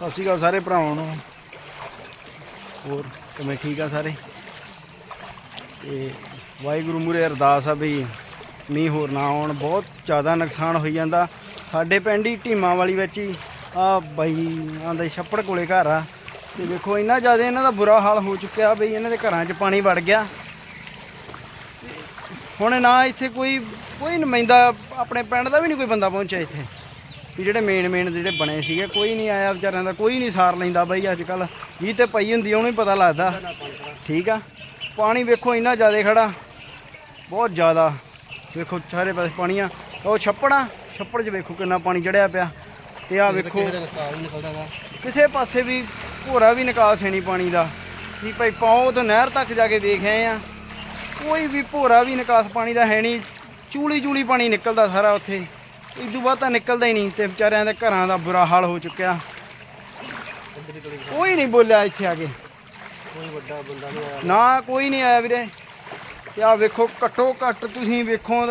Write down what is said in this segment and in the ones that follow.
ਸਤਿ ਸ਼੍ਰੀ ਅਕਾਲ ਸਾਰੇ ਭਰਾਵਾਂ ਨੂੰ। ਹੋਰ ਕਿਵੇਂ ਠੀਕ ਆ ਸਾਰੇ? ਤੇ ਵਾਹਿਗੁਰੂ ਮੂਰੇ ਅਰਦਾਸ ਆ ਵੀ ਮੀਂਹ ਹੋਰ ਨਾ ਆਉਣ, ਬਹੁਤ ਜ਼ਿਆਦਾ ਨੁਕਸਾਨ ਹੋਈ ਜਾਂਦਾ। ਸਾਡੇ ਪਿੰਡ ਹੀ ਢੀਮਾਂ ਵਾਲੀ ਵਿੱਚ ਹੀ ਆ ਬਾਈ ਆਂਦਾ ਛੱਪੜ ਕੋਲੇ ਘਰ ਆ। ਤੇ ਵੇਖੋ, ਇੰਨਾ ਜ਼ਿਆਦਾ ਇਹਨਾਂ ਦਾ ਬੁਰਾ ਹਾਲ ਹੋ ਚੁੱਕਿਆ ਬਈ ਇਹਨਾਂ ਦੇ ਘਰਾਂ 'ਚ ਪਾਣੀ ਵੜ ਗਿਆ। ਹੁਣ ਨਾ ਇੱਥੇ ਕੋਈ ਕੋਈ ਨੁਮਾਇੰਦਾ ਆਪਣੇ ਪਿੰਡ ਦਾ ਵੀ ਨਹੀਂ ਕੋਈ ਬੰਦਾ ਪਹੁੰਚਿਆ ਇੱਥੇ। ਵੀ ਜਿਹੜੇ ਮੇਨ ਮੇਨ ਜਿਹੜੇ ਬਣੇ ਸੀਗੇ ਕੋਈ ਨਹੀਂ ਆਇਆ ਵਿਚਾਰਿਆਂ ਦਾ ਕੋਈ ਨਹੀਂ ਸਾਰ ਲੈਂਦਾ ਬਾਈ ਅੱਜ ਕੱਲ ਜੀ ਤੇ ਪਈ ਹੁੰਦੀ ਉਹਨੂੰ ਹੀ ਪਤਾ ਲੱਗਦਾ। ਠੀਕ ਆ? ਪਾਣੀ ਵੇਖੋ ਇੰਨਾ ਜ਼ਿਆਦਾ ਖੜਾ। ਬਹੁਤ ਜ਼ਿਆਦਾ। ਵੇਖੋ ਸਾਰੇ ਪਾਸੇ ਪਾਣੀ ਆ। ਉਹ ਛੱਪੜ ਆ ਛੱਪੜ 'ਚ ਵੇਖੋ ਕਿੰਨਾ ਪਾਣੀ ਚੜਿਆ ਪਿਆ। ਤੇ ਆ ਵੇਖੋ। ਕਿਸੇ ਪਾਸੇ ਵੀ ਭੋਰਾ ਵੀ ਨਿਕਾਸ ਹੈ ਨਹੀਂ ਪਾਣੀ ਦਾ। ਕੀ ਭਾਈ ਪਾਉ ਤੋਂ ਨਹਿਰ ਤੱਕ ਜਾ ਕੇ ਦੇਖ ਆਏ ਆ। ਕੋਈ ਵੀ ਭੋਰਾ ਵੀ ਨਿਕਾਸ ਪਾਣੀ ਦਾ ਹੈ ਨਹੀਂ। ਚੂਲੀ ਚੂਲੀ ਪਾਣੀ ਨਿਕਲਦਾ ਸਾਰਾ ਉੱਥੇ। ਇਦੋਂ ਬਾਅਦ ਤਾਂ ਨਿਕਲਦਾ ਹੀ ਨਹੀਂ ਤੇ ਵਿਚਾਰਿਆਂ ਦੇ ਘਰਾਂ ਦਾ ਬੁਰਾ ਹਾਲ ਹੋ ਚੁੱਕਿਆ। ਕੋਈ ਨਹੀਂ ਬੋਲਿਆ ਇੱਥੇ ਆ ਕੇ। ਕੋਈ ਵੱਡਾ ਬੰਦਾ ਨਹੀਂ ਆਇਆ ਨਾ ਕੋਈ ਨਹੀਂ ਆਇਆ ਵੀਰੇ। ਤੇ ਆ ਵੇਖੋ, ਘੱਟੋ ਘੱਟ ਤੁਸੀਂ ਵੇਖੋ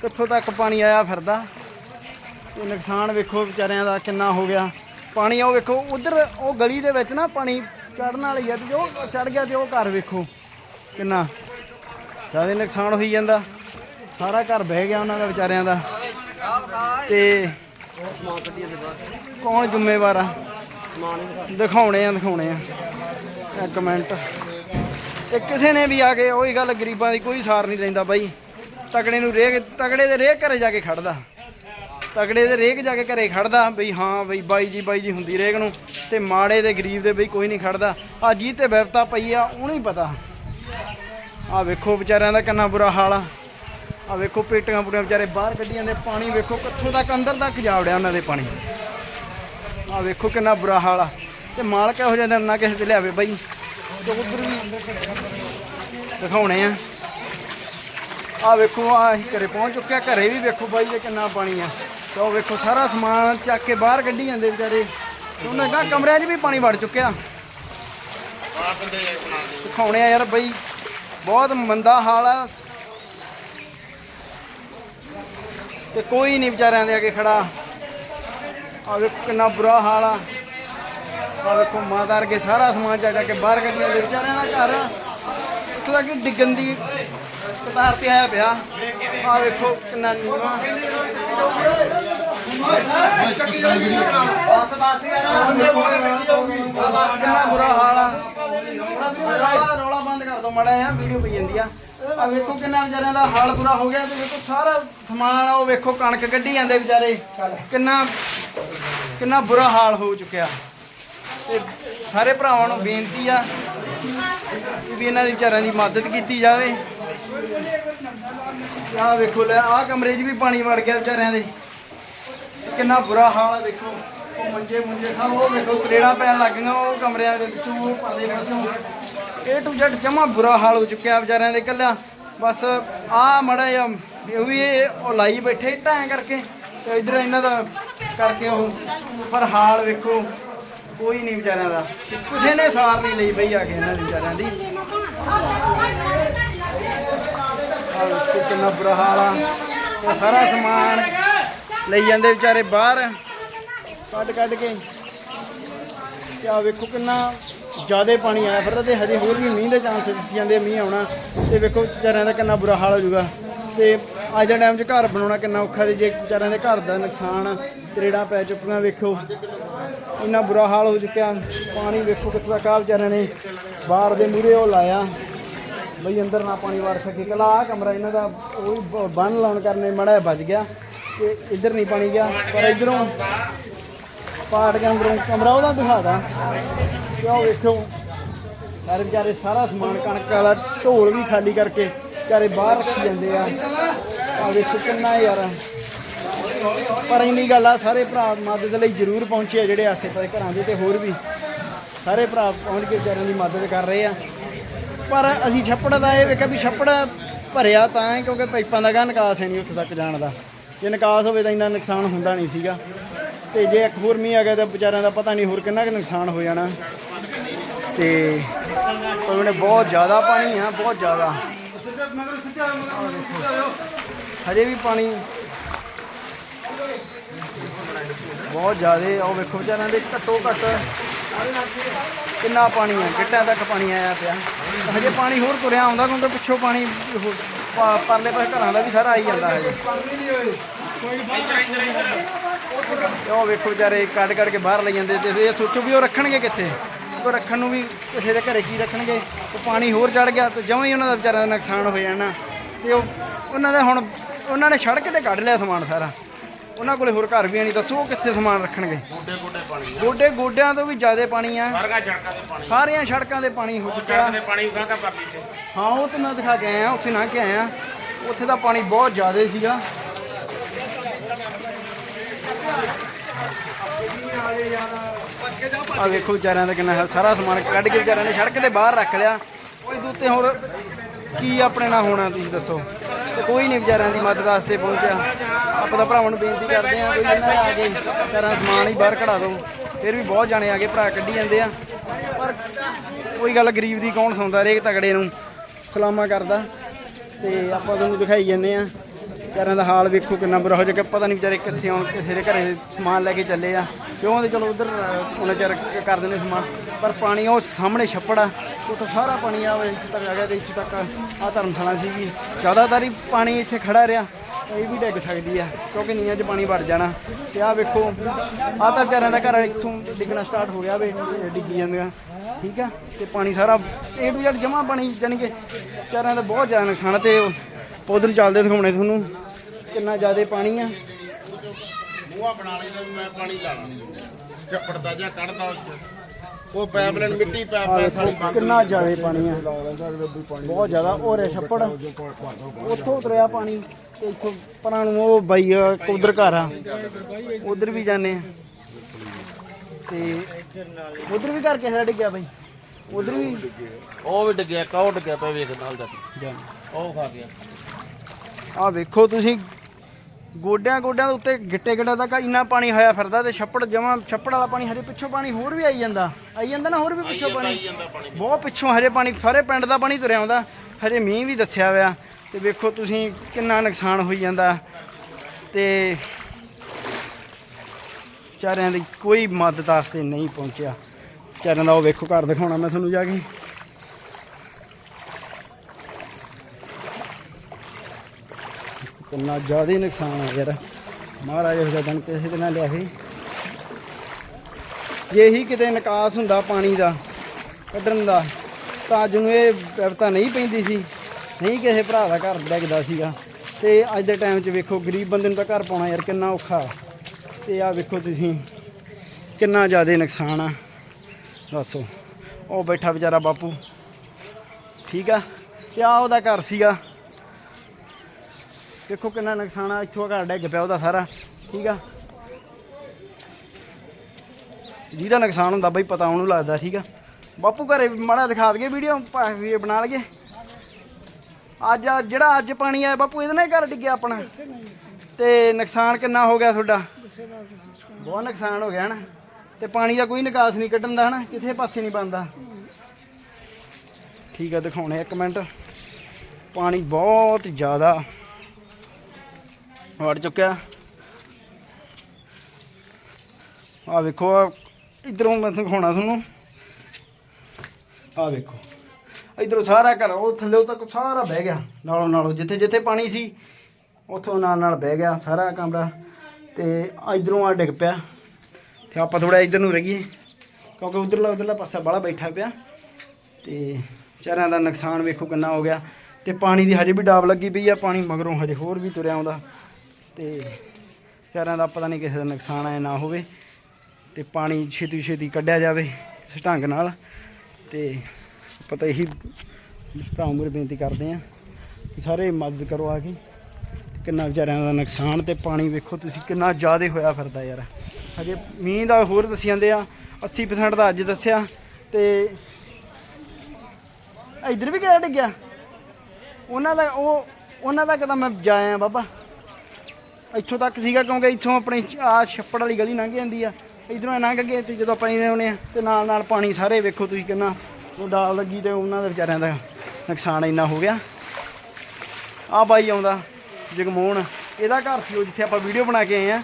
ਕਿੱਥੋਂ ਤੱਕ ਪਾਣੀ ਆਇਆ ਫਿਰਦਾ। ਤੇ ਨੁਕਸਾਨ ਵੇਖੋ ਵਿਚਾਰਿਆਂ ਦਾ ਕਿੰਨਾ ਹੋ ਗਿਆ। ਪਾਣੀ ਉਹ ਵੇਖੋ, ਉਧਰ ਉਹ ਗਲੀ ਦੇ ਵਿੱਚ ਨਾ ਪਾਣੀ ਚੜਨ ਵਾਲੀ ਆ ਤੇ ਉਹ ਚੜ ਗਿਆ ਤੇ ਉਹ ਘਰ ਵੇਖੋ ਕਿੰਨਾ। ਜ਼ਿਆਦਾ ਨੁਕਸਾਨ ਹੋਈ ਜਾਂਦਾ। ਸਾਰਾ ਘਰ ਬਹਿ ਗਿਆ ਉਹਨਾਂ ਦਾ ਵਿਚਾਰਿਆਂ ਦਾ। ਤੇ ਕੌਣ ਜ਼ਿੰਮੇਵਾਰ ਆ? ਦਿਖਾਉਣੇ ਆ ਦਿਖਾਉਣੇ ਆ। ਇੱਕ ਮਿੰਟ ਤੇ ਕਿਸੇ ਨੇ ਵੀ ਆ ਕੇ ਉਹੀ ਗੱਲ ਗਰੀਬਾਂ ਦੀ ਕੋਈ ਸਾਰ ਨਹੀਂ ਲੈਂਦਾ ਬਾਈ। ਤਕੜੇ ਨੂੰ ਰੇਗ ਤਕੜੇ ਦੇ ਰੇਗ ਘਰੇ ਜਾ ਕੇ ਖੜਦਾ। ਤਕੜੇ ਦੇ ਰੇਗ ਜਾ ਕੇ ਘਰੇ ਖੜਦਾ ਬਈ ਹਾਂ ਬਈ ਬਾਈ ਜੀ ਬਾਈ ਜੀ ਹੁੰਦੀ ਰੇਗ ਨੂੰ। ਤੇ ਮਾੜੇ ਦੇ ਗਰੀਬ ਦੇ ਬਈ ਕੋਈ ਨਹੀਂ ਖੜਦਾ। ਆ ਜੀ ਤੇ ਵਿਵਤਾ ਪਈ ਆ, ਉਹਨੂੰ ਹੀ ਪਤਾ। ਆ ਵੇਖੋ ਵਿਚਾਰਿਆਂ ਦਾ ਕਿੰਨਾ ਬੁਰਾ ਹਾਲ ਆ। ਆ ਵੇਖੋ ਪੇਟੀਆਂ ਪੂਰੀਆਂ ਵਿਚਾਰੇ ਬਾਹਰ ਕੱਢੀ ਜਾਂਦੇ ਪਾਣੀ ਵੇਖੋ ਕਿੱਥੋਂ ਤੱਕ ਅੰਦਰ ਤੱਕ ਜਾ ਵੜਿਆ ਉਹਨਾਂ ਦੇ ਪਾਣੀ। ਆ ਵੇਖੋ ਕਿੰਨਾ ਬੁਰਾ ਹਾਲ ਆ। ਤੇ ਮਾਲਕ ਇਹੋ ਜਿਹਾ ਨਾ ਕਿਸੇ ਤੇ ਲਿਆਵੇ ਬਾਈ। ਤੇ ਉਧਰ ਵੀ ਦਿਖਾਉਣੇ ਆ। ਆ ਵੇਖੋ ਆ ਅਸੀਂ ਘਰੇ ਪਹੁੰਚ ਚੁੱਕਿਆ ਘਰੇ ਵੀ ਵੇਖੋ ਬਾਈ ਇਹ ਕਿੰਨਾ ਪਾਣੀ ਆ। ਤੇ ਉਹ ਵੇਖੋ ਸਾਰਾ ਸਮਾਨ ਚੱਕ ਕੇ ਬਾਹਰ ਕੱਢੀ ਜਾਂਦੇ ਵਿਚਾਰੇ। ਉਹਨਾਂ ਦਾ ਕਮਰਿਆਂ 'ਚ ਵੀ ਪਾਣੀ ਵੜ ਚੁੱਕਿਆ। ਦਿਖਾਉਣੇ ਆ ਯਾਰ ਬਾਈ। ਬਹੁਤ ਮੰਦਾ ਹਾਲ ਆ। ਤੇ ਕੋਈ ਨਹੀਂ ਵਿਚਾਰਿਆਂ ਦੇ ਅੱਗੇ ਖੜਾ। ਆ ਵੇਖੋ ਕਿੰਨਾ ਬੁਰਾ ਹਾਲ ਆ। ਆ ਵੇਖੋ ਮਾਤਾ ਵਰਗੇ ਸਾਰਾ ਸਮਾਨ ਚੱਕ ਚੱਕ ਕੇ ਬਾਹਰ ਕੱਢੀਆਂ ਦੇ ਵਿਚਾਰਿਆਂ ਦਾ ਘਰ। ਇੱਥੋਂ ਤੱਕ ਡਿੱਗਣ ਦੀ ਕਤਾਰ ਤੇ ਆਇਆ ਪਿਆ। ਆ ਵੇਖੋ ਕਿੰਨਾ ਨੀਵਾ। ਕਿੰਨਾ ਬੁਰਾ ਹਾਲ ਆ। ਰੌਲਾ ਬੰਦ ਕਰ ਦੋ ਮਾੜਾ ਆ ਵੀਡੀਓ ਪਈ ਜਾਂਦੀ ਆ। ਆ ਵੇਖੋ ਕਿੰਨਾ ਵਿਚਾਰਿਆਂ ਦਾ ਹਾਲ ਬੁਰਾ ਹੋ ਗਿਆ ਤੇ ਵੇਖੋ ਸਾਰਾ ਸਮਾਨ ਉਹ ਵੇਖੋ ਕਣਕ ਕੱਢੀ ਜਾਂਦੇ ਵਿਚਾਰੇ। ਕਿੰਨਾ ਕਿੰਨਾ ਬੁਰਾ ਹਾਲ ਹੋ ਚੁੱਕਿਆ। ਤੇ ਸਾਰੇ ਭਰਾਵਾਂ ਨੂੰ ਬੇਨਤੀ ਆ ਵੀ ਇਹਨਾਂ ਦੀ ਵਿਚਾਰਿਆਂ ਦੀ ਮਦਦ ਕੀਤੀ ਜਾਵੇ। ਆਹ ਵੇਖੋ ਲੈ ਆਹ ਕਮਰੇ 'ਚ ਵੀ ਪਾਣੀ ਵੜ ਗਿਆ ਵਿਚਾਰਿਆਂ ਦੇ। ਕਿੰਨਾ ਬੁਰਾ ਹਾਲ ਆ ਵੇਖੋ। ਉਹ ਮੰਜੇ ਮੁੰਜੇ ਸਭ ਉਹ ਵੇਖੋ ਤਰੇੜਾ ਪੈਣ ਲੱਗ ਗਈਆਂ ਉਹ ਕਮਰਿਆਂ ਦੇ ਵਿੱਚੋਂ ਉਹ ਪਾਸੇ ਪਾਸੋਂ ਏ ਟੂ ਜ਼ੈਡ ਜਮਾ ਬੁਰਾ ਹਾਲ ਹੋ ਚੁੱਕਿਆ ਵਿਚਾਰਿਆਂ ਦੇ ਇਕੱਲਾ। ਬਸ ਆ ਮੜਾ ਜਿਹਾ ਇਹ ਵੀ ਇਹ ਉਹ ਲਾਈ ਬੈਠੇ ਢਾਂ ਕਰਕੇ ਤੇ ਇਧਰ ਇਹਨਾਂ ਦਾ ਕਰਕੇ ਉਹ। ਪਰ ਹਾਲ ਵੇਖੋ, ਕੋਈ ਨਹੀਂ ਵਿਚਾਰਿਆਂ ਦਾ। ਕਿਸੇ ਨੇ ਸਾਰ ਨਹੀਂ ਲਈ ਬਈ ਆ ਕੇ ਇਹਨਾਂ ਦੀ ਵਿਚਾਰਿਆਂ ਦੀ। ਕਿੰਨਾ ਬੁਰਾ ਹਾਲ ਆ। ਇਹ ਸਾਰਾ ਸਮਾਨ ਲਈ ਜਾਂਦੇ ਵਿਚਾਰੇ ਬਾਹਰ। ਕੱਢ ਕੱਢ ਕੇ। ਤੇ ਆ ਵੇਖੋ ਕਿੰਨਾ ਜ਼ਿਆਦਾ ਪਾਣੀ ਆਇਆ ਫਿਰਦਾ ਤੇ ਹਜੇ ਹੋਰ ਵੀ ਮੀਂਹ ਦੇ ਚਾਂਸ ਦਿੱਤੀ ਜਾਂਦੇ ਮੀਂਹ ਆਉਣਾ ਤੇ ਵੇਖੋ ਵਿਚਾਰਿਆਂ ਦਾ ਕਿੰਨਾ ਬੁਰਾ ਹਾਲ ਹੋ ਜਾਊਗਾ। ਤੇ ਅੱਜ ਦੇ ਟਾਈਮ 'ਚ ਘਰ ਬਣਾਉਣਾ ਕਿੰਨਾ ਔਖਾ ਤੇ ਜੇ ਵਿਚਾਰਿਆਂ ਦੇ ਘਰ ਦਾ ਨੁਕਸਾਨ ਤਰੇੜਾਂ ਪੈ ਚੁੱਕੀਆਂ ਵੇਖੋ। ਇੰਨਾ ਬੁਰਾ ਹਾਲ ਹੋ ਚੁੱਕਿਆ। ਪਾਣੀ ਵੇਖੋ ਕਿੱਥੋਂ ਤੱਕ ਵਿਚਾਰਿਆਂ ਨੇ। ਬਾਹਰ ਦੇ ਮੂਹਰੇ ਉਹ ਲਾਇਆ। ਬਈ ਅੰਦਰ ਨਾ ਪਾਣੀ ਵੜ ਸਕੇ। ਕਲਾ ਆ ਕਮਰਾ ਇਹਨਾਂ ਦਾ, ਉਹ ਬੰਨ ਲਾਉਣ ਕਰਨੇ ਮੜਾ ਬਚ ਗਿਆ ਤੇ ਇੱਧਰ ਨਹੀਂ ਪਾਣੀ ਗਿਆ। ਪਰ ਇਧਰੋਂ ਪਾੜ ਕੇ ਅੰਦਰੋਂ ਕਮਰਾ ਉਹਦਾ ਦਿਖਾਦਾ। ਤੇ ਉਹ ਵੇਖੋ ਸਾਰੇ ਵਿਚਾਰੇ ਸਾਰਾ ਸਮਾਨ ਕਣਕ ਵਾਲਾ ਢੋਲ ਵੀ ਖਾਲੀ ਕਰਕੇ ਵਿਚਾਰੇ ਬਾਹਰ ਰੱਖੀ ਜਾਂਦੇ ਆ। ਆ ਵੇਖੋ ਕਿੰਨਾ ਯਾਰ। ਪਰ ਇੰਨੀ ਗੱਲ ਆ, ਸਾਰੇ ਭਰਾ ਮਦਦ ਲਈ ਜ਼ਰੂਰ ਪਹੁੰਚੇ ਆ ਜਿਹੜੇ ਆਸੇ ਪਾਸੇ ਘਰਾਂ ਦੇ ਤੇ ਹੋਰ ਵੀ। ਸਾਰੇ ਭਰਾ ਪਹੁੰਚ ਕੇ ਵਿਚਾਰਿਆਂ ਦੀ ਮਦਦ ਕਰ ਰਹੇ ਆ। ਪਰ ਅਸੀਂ ਛੱਪੜ ਦਾ ਇਹ ਵੇਖਿਆ ਵੀ ਛੱਪੜ ਭਰਿਆ ਤਾਂ ਹੈ ਕਿਉਂਕਿ ਪਾਈਪਾਂ ਦਾ ਗਾ ਨਿਕਾਸ ਹੈ ਨਹੀਂ ਉੱਥੇ ਤੱਕ ਜਾਣ ਦਾ। ਜੇ ਨਿਕਾਸ ਹੋਵੇ ਤਾਂ ਇੰਨਾ ਨੁਕਸਾਨ ਹੁੰਦਾ ਨਹੀਂ ਸੀਗਾ। ਤੇ ਜੇ ਇੱਕ ਹੋਰ ਮੀਂਹ ਆ ਗਿਆ ਤਾਂ ਵਿਚਾਰਿਆਂ ਦਾ ਪਤਾ ਨਹੀਂ ਹੋਰ ਕਿੰਨਾ ਕੁ ਨੁਕਸਾਨ ਹੋ ਜਾਣਾ। ਤੇ ਉਹਨੇ ਬਹੁਤ ਜ਼ਿਆਦਾ ਪਾਣੀ ਆ, ਬਹੁਤ ਜ਼ਿਆਦਾ। ਹਜੇ ਵੀ ਪਾਣੀ ਬਹੁਤ ਜ਼ਿਆਦਾ ਉਹ ਵੇਖੋ ਵਿਚਾਰਿਆਂ ਦੇ ਘੱਟੋ ਘੱਟ ਕਿੰਨਾ ਪਾਣੀ ਹੈ ਗਿੱਟਾਂ ਤੱਕ ਪਾਣੀ ਆਇਆ ਪਿਆ। ਹਜੇ ਪਾਣੀ ਹੋਰ ਤੁਰਿਆ ਆਉਂਦਾ ਕਿਉਂਕਿ ਪਿੱਛੋਂ ਪਾਣੀ ਪਰਲੇ ਪਾਸੇ ਘਰਾਂ ਦਾ ਵੀ ਸਾਰਾ ਆਈ ਜਾਂਦਾ ਹਜੇ। ਉਹ ਵੇਖੋ ਵਿਚਾਰੇ ਕੱਢ ਕੱਢ ਕੇ ਬਾਹਰ ਲਈ ਜਾਂਦੇ ਤੇ ਇਹ ਸੋਚੋ ਵੀ ਉਹ ਰੱਖਣਗੇ ਕਿੱਥੇ? ਉਹ ਰੱਖਣ ਨੂੰ ਵੀ ਕਿਸੇ ਦੇ ਘਰੇ ਕੀ ਰੱਖਣਗੇ? ਉਹ ਪਾਣੀ ਹੋਰ ਚੜ ਗਿਆ ਤੇ ਜਮਾਂ ਹੀ ਉਹਨਾਂ ਦਾ ਵਿਚਾਰਿਆਂ ਦਾ ਨੁਕਸਾਨ ਹੋ ਜਾਣਾ। ਤੇ ਉਹ ਉਹਨਾਂ ਦਾ ਹੁਣ ਉਹਨਾਂ ਨੇ ਸੜਕ ਤੇ ਕੱਢ ਲਿਆ ਸਮਾਨ ਸਾਰਾ। ਉਹਨਾਂ ਕੋਲੇ ਹੋਰ ਘਰ ਵੀ ਨਹੀਂ ਦੱਸੋ ਉਹ ਕਿੱਥੇ ਸਮਾਨ ਰੱਖਣਗੇ? ਗੋਡੇ ਗੋਡੇ ਪਾਣੀ ਗੋਡੇ ਗੋਡਿਆਂ ਤੋਂ ਵੀ ਜ਼ਿਆਦਾ ਪਾਣੀ ਆ। ਸਾਰੀਆਂ ਸੜਕਾਂ ਦੇ ਪਾਣੀ ਹੋ ਤੇ ਹਾਂ ਉਹ ਤੇ ਮੈਂ ਦਿਖਾ ਕੇ ਆਇਆ ਉੱਥੇ ਨਾ ਕੇ ਆਇਆ। ਉੱਥੇ ਦਾ ਪਾਣੀ ਬਹੁਤ ਜ਼ਿਆਦਾ ਸੀਗਾ। ਆ ਵੇਖੋ ਵਿਚਾਰਿਆਂ ਦਾ ਕਿੰਨਾ ਸਾਰਾ ਸਮਾਨ ਕੱਢ ਕੇ ਵਿਚਾਰਿਆਂ ਨੇ ਸੜਕ ਤੇ ਬਾਹਰ ਰੱਖ ਲਿਆ। ਉਹ ਇਹਦੇ ਉੱਤੇ ਹੋਰ ਕੀ ਆਪਣੇ ਨਾਲ ਹੋਣਾ ਤੁਸੀਂ ਦੱਸੋ? ਤੇ ਕੋਈ ਨਹੀਂ ਵਿਚਾਰਿਆਂ ਦੀ ਮਦਦ ਵਾਸਤੇ ਪਹੁੰਚਿਆ। ਆਪਾਂ ਤਾਂ ਭਰਾਵਾਂ ਨੂੰ ਬੇਨਤੀ ਕਰਦੇ ਆਂ ਵੀ ਇਹਨਾਂ ਆ ਕੇ ਵਿਚਾਰਿਆਂ ਦਾ ਸਮਾਨ ਹੀ ਬਾਹਰ ਕਢਾ ਦਿਓ। ਫਿਰ ਵੀ ਬਹੁਤ ਜਾਣੇ ਆ ਕੇ ਭਰਾ ਕੱਢੀ ਜਾਂਦੇ ਆ। ਪਰ ਕੋਈ ਗੱਲ ਗਰੀਬ ਦੀ ਕੌਣ ਸੁਣਦਾ ਰੇਕ ਤਗੜੇ ਨੂੰ? ਸਲਾਮਾ ਕਰਦਾ। ਤੇ ਆਪਾਂ ਤੁਹਾਨੂੰ ਦਿਖਾਈ ਜਾਂਦੇ ਆ ਵਿਚਾਰਿਆਂ ਦਾ ਹਾਲ ਵੇਖੋ ਕਿੰਨਾ ਬੁਰਾ ਹੋ ਜਾਏਗਾ। ਪਤਾ ਨਹੀਂ ਵਿਚਾਰੇ ਕਿੱਥੇ ਆਉਣ, ਕਿਸੇ ਦੇ ਘਰੇ ਸਮਾਨ ਲੈ ਕੇ ਚੱਲੇ ਆ। ਕਿਉਂ ਤੇ ਚਲੋ ਉਧਰ ਉਹਨਾਂ ਚਿਰ ਕਰ ਦਿੰਦੇ ਸਮਾਨ। ਪਰ ਪਾਣੀ ਉਹ ਸਾਹਮਣੇ ਛੱਪੜ ਆ, ਉੱਥੋਂ ਸਾਰਾ ਪਾਣੀ ਆਵੇ ਇੱਥੇ ਤੱਕ ਆ ਗਿਆ ਤੇ ਇੱਥੇ ਤੱਕ ਆ ਧਰਮਸ਼ਾਲਾ ਸੀਗੀ ਜ਼ਿਆਦਾਤਰ ਹੀ ਪਾਣੀ ਇੱਥੇ ਖੜਾ ਰਿਹਾ ਇਹ ਵੀ ਡਿੱਗ ਸਕਦੀ ਆ, ਕਿਉਂਕਿ ਨੀਆਂ 'ਚ ਪਾਣੀ ਵੜ ਜਾਣਾ। ਤੇ ਆ ਵੇਖੋ ਆ ਤਾਂ ਵਿਚਾਰਿਆਂ ਦਾ ਘਰ ਇੱਥੋਂ ਡਿੱਗਣਾ ਸਟਾਰਟ ਹੋ ਗਿਆ ਵੇ ਡਿੱਗੀ ਜਾਂਦੀਆਂ। ਠੀਕ ਆ? ਤੇ ਪਾਣੀ ਸਾਰਾ ਏ ਟੂ ਜ਼ੈਡ ਜਮਾ ਪਾਣੀ ਜਾਣੀ ਕਿ ਵਿਚਾਰਿਆਂ ਦਾ ਬਹੁਤ ਜ਼ਿਆਦਾ ਨੁਕਸਾਨ ਆ ਤੇ ਉਧਰ ਨੂੰ ਚੱਲਦੇ ਦਿਖਾਉਣੇ ਤੁਹਾਨੂੰ। ਕਿੰਨਾ ਜ਼ਿਆਦਾ ਪਾਣੀ ਆ? ਮੂਹਾ ਬਣਾ ਲਈਦਾ ਵੀ ਮੈਂ ਪਾਣੀ ਲਾਣਾ ਝੱਪੜਦਾ ਜਾਂ ਕੱਢਦਾ ਉਹ 'ਚ। ਉਹ ਪਾਈਪਲਾਈਨ ਮਿੱਟੀ ਵੇਖੋ ਕਿੰਨਾ ਜ਼ਿਆਦਾ ਪਾਣੀ ਆ। ਬਹੁਤ ਜ਼ਿਆਦਾ ਹੋ ਰਿਹਾ ਛੱਪੜ। ਉੱਥੋਂ ਉਤਰਿਆ ਪਾਣੀ ਤੇ ਇੱਥੋਂ ਪਰਾਂ ਨੂੰ ਉਹ ਬਾਈ ਉਧਰ ਘਰ ਆ। ਉਧਰ ਵੀ ਜਾਂਦੇ ਆ। ਤੇ ਉਧਰ ਵੀ ਘਰ ਕਿਸੇ ਦਾ ਡਿੱਗਿਆ ਬਾਈ? ਉਧਰ ਵੀ? ਉਹ ਵੀ ਡਿੱਗਿਆ ਕੌੜ ਡਿੱਗਿਆ ਪਿਆ ਵੇਖ ਨਾਲ ਦਾ। ਉਹ ਖਾ ਗਿਆ। ਆ ਵੇਖੋ ਤੁਸੀਂ ਗੋਡਿਆਂ ਗੋਡਿਆਂ ਦੇ ਉੱਤੇ ਗਿੱਟੇ ਗਿੱਟੇ ਤੱਕ ਇੰਨਾ ਪਾਣੀ ਹੋਇਆ ਫਿਰਦਾ ਤੇ ਛੱਪੜ ਜਮਾ ਛੱਪੜ ਵਾਲਾ ਪਾਣੀ ਹਜੇ ਪਿੱਛੋਂ ਪਾਣੀ ਹੋਰ ਵੀ ਆਈ ਜਾਂਦਾ। ਆਈ ਜਾਂਦਾ ਨਾ ਹੋਰ ਵੀ ਪਿੱਛੋਂ ਪਾਣੀ? ਬਹੁਤ ਪਿੱਛੋਂ ਹਜੇ ਪਾਣੀ ਸਾਰੇ ਪਿੰਡ ਦਾ ਪਾਣੀ ਤੁਰਿਆ ਆਉਂਦਾ। ਹਜੇ ਮੀਂਹ ਵੀ ਦੱਸਿਆ ਹੋਇਆ। ਤੇ ਵੇਖੋ ਤੁਸੀਂ ਕਿੰਨਾ ਨੁਕਸਾਨ ਹੋਈ ਜਾਂਦਾ। ਤੇ ਵਿਚਾਰਿਆਂ ਦੀ ਕੋਈ ਮਦਦ ਵਾਸਤੇ ਨਹੀਂ ਪਹੁੰਚਿਆ। ਵਿਚਾਰਿਆਂ ਦਾ ਉਹ ਵੇਖੋ ਘਰ ਦਿਖਾਉਣਾ ਮੈਂ ਤੁਹਾਨੂੰ ਜਾ ਕੇ। ਕਿੰਨਾ ਜ਼ਿਆਦਾ ਨੁਕਸਾਨ ਆ ਯਾਰ। ਮਹਾਰਾਜ ਇਹੋ ਜਿਹਾ ਦਿਨ ਕਿਸੇ ਦੇ ਨਾਲ ਲਿਆ ਸੀ ਜੇ ਹੀ ਕਿਤੇ ਨਿਕਾਸ ਹੁੰਦਾ ਪਾਣੀ ਦਾ, ਕੱਢਣ ਦਾ, ਤਾਂ ਅੱਜ ਨੂੰ ਇਹ ਵਿਪਤਾ ਨਹੀਂ ਪੈਂਦੀ ਸੀ। ਨਹੀਂ ਕਿਸੇ ਭਰਾ ਦਾ ਘਰ ਡਿੱਗਦਾ ਸੀਗਾ। ਤੇ ਅੱਜ ਦੇ ਟਾਈਮ 'ਚ ਵੇਖੋ, ਗਰੀਬ ਬੰਦੇ ਨੂੰ ਤਾਂ ਘਰ ਪਾਉਣਾ ਯਾਰ ਕਿੰਨਾ ਔਖਾ। ਤੇ ਆਹ ਵੇਖੋ ਤੁਸੀਂ, ਕਿੰਨਾ ਜ਼ਿਆਦਾ ਨੁਕਸਾਨ ਆ। ਦੱਸੋ, ਉਹ ਬੈਠਾ ਵਿਚਾਰਾ ਬਾਪੂ। ਠੀਕ ਆ? ਤੇ ਆ ਉਹਦਾ ਘਰ ਸੀਗਾ। ਦੇਖੋ ਕਿੰਨਾ ਨੁਕਸਾਨ ਆ, ਇੱਥੋਂ ਘਰ ਡਿੱਗ ਪਿਆ ਉਹਦਾ ਸਾਰਾ, ਠੀਕ ਆ। ਜਿਹਦਾ ਨੁਕਸਾਨ ਹੁੰਦਾ ਬਈ ਪਤਾ ਉਹਨੂੰ ਲੱਗਦਾ, ਠੀਕ ਆ। ਬਾਪੂ ਘਰੇ ਮਾੜਾ ਦਿਖਾ ਦਈਏ ਵੀਡੀਓ ਵੀ ਬਣਾ ਲਈਏ। ਅੱਜ ਜਿਹੜਾ ਅੱਜ ਪਾਣੀ ਆਇਆ ਬਾਪੂ, ਇਹਦੇ ਨਾਲ ਘਰ ਡਿੱਗਿਆ ਆਪਣਾ। ਤੇ ਨੁਕਸਾਨ ਕਿੰਨਾ ਹੋ ਗਿਆ ਤੁਹਾਡਾ? ਬਹੁਤ ਨੁਕਸਾਨ ਹੋ ਗਿਆ ਨਾ ਤੇ ਪਾਣੀ ਦਾ ਕੋਈ ਨਿਕਾਸ ਨਹੀਂ ਕੱਢਣ ਦਾ, ਹਨਾ। ਕਿਸੇ ਪਾਸੇ ਨਹੀਂ ਬੰਦਾ ਠੀਕ ਆ, ਦਿਖਾਉਣੇ ਇੱਕ ਮਿੰਟ। ਪਾਣੀ ਬਹੁਤ ਜ਼ਿਆਦਾ ਵੜ ਚੁੱਕਿਆ। ਆ ਵੇਖੋ ਇਧਰੋਂ ਮੈਂ ਦਿਖਾਉਣਾ ਤੁਹਾਨੂੰ। ਆ ਵੇਖੋ, ਇਧਰੋਂ ਸਾਰਾ ਘਰ, ਉਹ ਥੱਲੇ ਤੱਕ ਸਾਰਾ ਬਹਿ ਗਿਆ। ਨਾਲੋਂ ਨਾਲੋਂ ਜਿੱਥੇ ਜਿੱਥੇ ਪਾਣੀ ਸੀ, ਉੱਥੋਂ ਨਾਲ ਨਾਲ ਬਹਿ ਗਿਆ ਸਾਰਾ ਕਮਰਾ। ਤੇ ਇਧਰੋਂ ਆ ਡਿੱਗ ਪਿਆ। ਤੇ ਆਪਾਂ ਥੋੜਾ ਇਧਰ ਨੂੰ ਰਹੀਏ, ਕਿਉਂਕਿ ਉਧਰਲਾ ਉਧਰਲਾ ਪਾਸਾ ਬਾਹਲਾ ਬੈਠਾ ਪਿਆ। ਤੇ ਵਿਚਾਰਿਆਂ ਦਾ ਨੁਕਸਾਨ ਵੇਖੋ ਕਿੰਨਾ ਹੋ ਗਿਆ। ਤੇ ਪਾਣੀ ਦੀ ਹਜੇ ਵੀ ਡਾਬ ਲੱਗੀ ਪਈ ਆ, ਪਾਣੀ ਮਗਰੋਂ ਹਜੇ ਹੋਰ ਵੀ ਤੁਰਿਆ ਆਉਂਦਾ। ਤੇ ਵਿਚਾਰਿਆਂ ਦਾ ਪਤਾ ਨਹੀਂ ਕਿਸੇ ਦਾ ਨੁਕਸਾਨ ਆਇਆ ਨਾ ਹੋਵੇ ਤੇ ਪਾਣੀ ਛੇਤੀ ਛੇਤੀ ਕੱਢਿਆ ਜਾਵੇ ਕਿਸੇ ਢੰਗ ਨਾਲ ਤੇ ਪਤਾ ਇਹੀ ਭਰਾ ਮੁਰੇ ਬੇਨਤੀ ਕਰਦੇ ਆ ਸਾਰੇ ਮਦਦ ਕਰੋ ਆ ਕੇ। ਤੇ ਕਿੰਨਾ ਵਿਚਾਰਿਆਂ ਦਾ ਨੁਕਸਾਨ ਤੇ ਪਾਣੀ ਵੇਖੋ ਤੁਸੀਂ ਕਿੰਨਾ ਜ਼ਿਆਦਾ ਹੋਇਆ ਫਿਰਦਾ ਯਾਰ। ਹਜੇ ਮੀਂਹ ਦਾ ਹੋਰ ਦੱਸੀ ਜਾਂਦੇ ਆ 80% ਦਾ ਅੱਜ ਦੱਸਿਆ ਤੇ ਇਧਰ ਵੀ ਕਿਹੜਾ ਡਿੱਗਿਆ? ਉਹਨਾਂ ਦਾ ਉਹ, ਉਹਨਾਂ ਦਾ ਕਦਮ ਮੈਂ ਜਾਇਆ ਬਾਬਾ? ਇੱਥੋਂ ਤੱਕ ਸੀਗਾ ਕਿਉਂਕਿ ਇੱਥੋਂ ਆਪਣੀ ਆ ਛੱਪੜ ਵਾਲੀ ਗਲੀ ਲੰਘ ਜਾਂਦੀ ਆ। ਇਧਰੋਂ ਲੰਘ ਗਏ ਤੇ ਜਦੋਂ ਆਪਾਂ ਇਹਦੇ ਆਉਣੇ ਆ ਤੇ ਨਾਲ ਨਾਲ ਪਾਣੀ ਸਾਰੇ ਵੇਖੋ ਤੁਸੀਂ ਕਿੰਨਾ ਉਹ ਡਾਲ ਲੱਗੀ ਤੇ ਉਹਨਾਂ ਦੇ ਵਿਚਾਰਿਆਂ ਦਾ ਨੁਕਸਾਨ ਇੰਨਾ ਹੋ ਗਿਆ। ਆ ਬਾਈ ਆਉਂਦਾ ਜਗਮੋਹਨ। ਇਹਦਾ ਘਰ ਸੀ ਉਹ ਜਿੱਥੇ ਆਪਾਂ ਵੀਡੀਓ ਬਣਾ ਕੇ ਆਏ ਆ।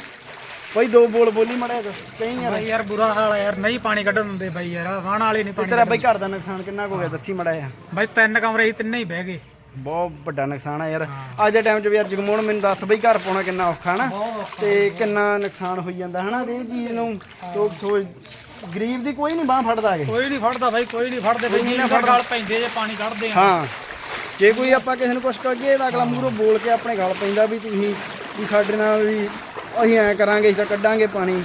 ਬਾਈ ਦੋ ਬੋਲ ਬੋਲੀ ਮੜਿਆ ਕਹੀਂ ਯਾਰ। ਬਾਈ ਯਾਰ ਬੁਰਾ ਹਾਲ ਆ ਯਾਰ ਨਹੀਂ ਪਾਣੀ ਕੱਢਣ ਦਿੰਦੇ ਬਾਈ ਯਾਰ ਵਾਹਣ ਵਾਲੇ ਨਹੀਂ ਪਾਣੀ ਤੇਰਾ ਬਾਈ ਘਰ ਦਾ ਨੁਕਸਾਨ ਕਿੰਨਾ ਹੋ ਗਿਆ ਦੱਸੀ ਮੜਿਆ ਬਾਈ ਤਿੰਨ ਕਮਰੇ ਸੀ ਤਿੰਨੇ ਹੀ ਬਹਿ ਗਏ। ਬਹੁਤ ਵੱਡਾ ਨੁਕਸਾਨ ਆ ਯਾਰ। ਅੱਜ ਦੇ ਟਾਈਮ 'ਚ ਵੀ ਯਾਰ ਜਗਮੋਹਨ ਮੈਨੂੰ ਦੱਸ ਬਈ ਘਰ ਪਾਉਣਾ ਕਿੰਨਾ ਔਖਾ ਨਾ। ਤੇ ਕਿੰਨਾ ਨੁਕਸਾਨ ਹੋਈ ਜਾਂਦਾ ਹਨਾ ਇਹ ਚੀਜ਼ ਨੂੰ ਲੋਕ ਸੋਚ ਗਰੀਬ ਦੀ ਕੋਈ ਨਹੀਂ ਬਾਹ ਫੜਦਾ ਹੈਗੇ। ਕੋਈ ਨਹੀਂ ਫੜਦਾ ਬਾਈ ਕੋਈ ਨਹੀਂ ਫੜਦੇ ਬਾਈ। ਜਿਹਨੇ ਗਲ ਪੈਂਦੇ ਜੇ ਪਾਣੀ ਕੱਢਦੇ ਆ। ਹਾਂ। ਜੇ ਕੋਈ ਆਪਾਂ ਕਿਸੇ ਨੂੰ ਕੁਝ ਕਹੀਏ ਤਾਂ ਅਗਲਾ ਮੂਹਰੋਂ ਬੋਲ ਕੇ ਆਪਣੇ ਗਲ ਪੈਂਦਾ ਵੀ ਤੁਸੀਂ ਵੀ ਸਾਡੇ ਨਾਲ ਵੀ ਅਸੀਂ ਐ ਕਰਾਂਗੇ ਤਾਂ ਕੱਢਾਂਗੇ ਪਾਣੀ।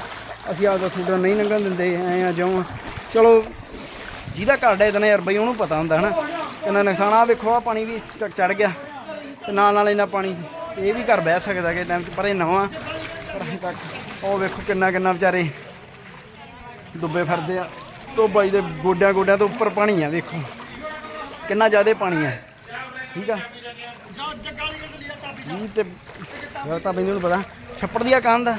ਅਸੀਂ ਆਪਦਾ ਤੁਹਾਡਾ ਨਹੀਂ ਲੰਘਣ ਦਿੰਦੇ ਐ ਆ ਜਿਉਂ ਚਲੋ ਜਿਹਦਾ ਘਰ ਡੇ ਨਾ ਯਾਰ ਬਈ ਉਹਨੂੰ ਪਤਾ ਹੁੰਦਾ ਹਨਾ। ਕਿੰਨਾ ਨੁਕਸਾਨ ਆ ਵੇਖੋ ਆ ਪਾਣੀ ਵੀ ਇੱਥੇ ਚੜ ਗਿਆ। ਤੇ ਨਾਲ ਨਾਲ ਇੰਨਾ ਪਾਣੀ ਇਹ ਵੀ ਘਰ ਬਹਿ ਸਕਦਾ ਕਿ ਟਾਈਮ ਪਰ ਇਹ ਨਵਾਂ। ਪਰ ਅਸੀਂ ਤੱਕ ਉਹ ਵੇਖੋ ਕਿੰਨਾ ਕਿੰਨਾ ਵਿਚਾਰੇ ਡੁੱਬੇ ਫਿਰਦੇ ਆ। ਤੋਂ ਬਾਈ ਦੇ ਗੋਡਿਆਂ ਗੋਡਿਆਂ ਤੋਂ ਉੱਪਰ ਪਾਣੀ ਆ, ਵੇਖੋ। ਕਿੰਨਾ ਜ਼ਿਆਦਾ ਪਾਣੀ ਆ। ਠੀਕ ਆ? ਜੀ ਤੇ ਯਾਰ ਤਾਂ ਮੈਨੂੰ ਪਤਾ। ਛੱਪੜ ਦੀ ਆ ਕੰਧ।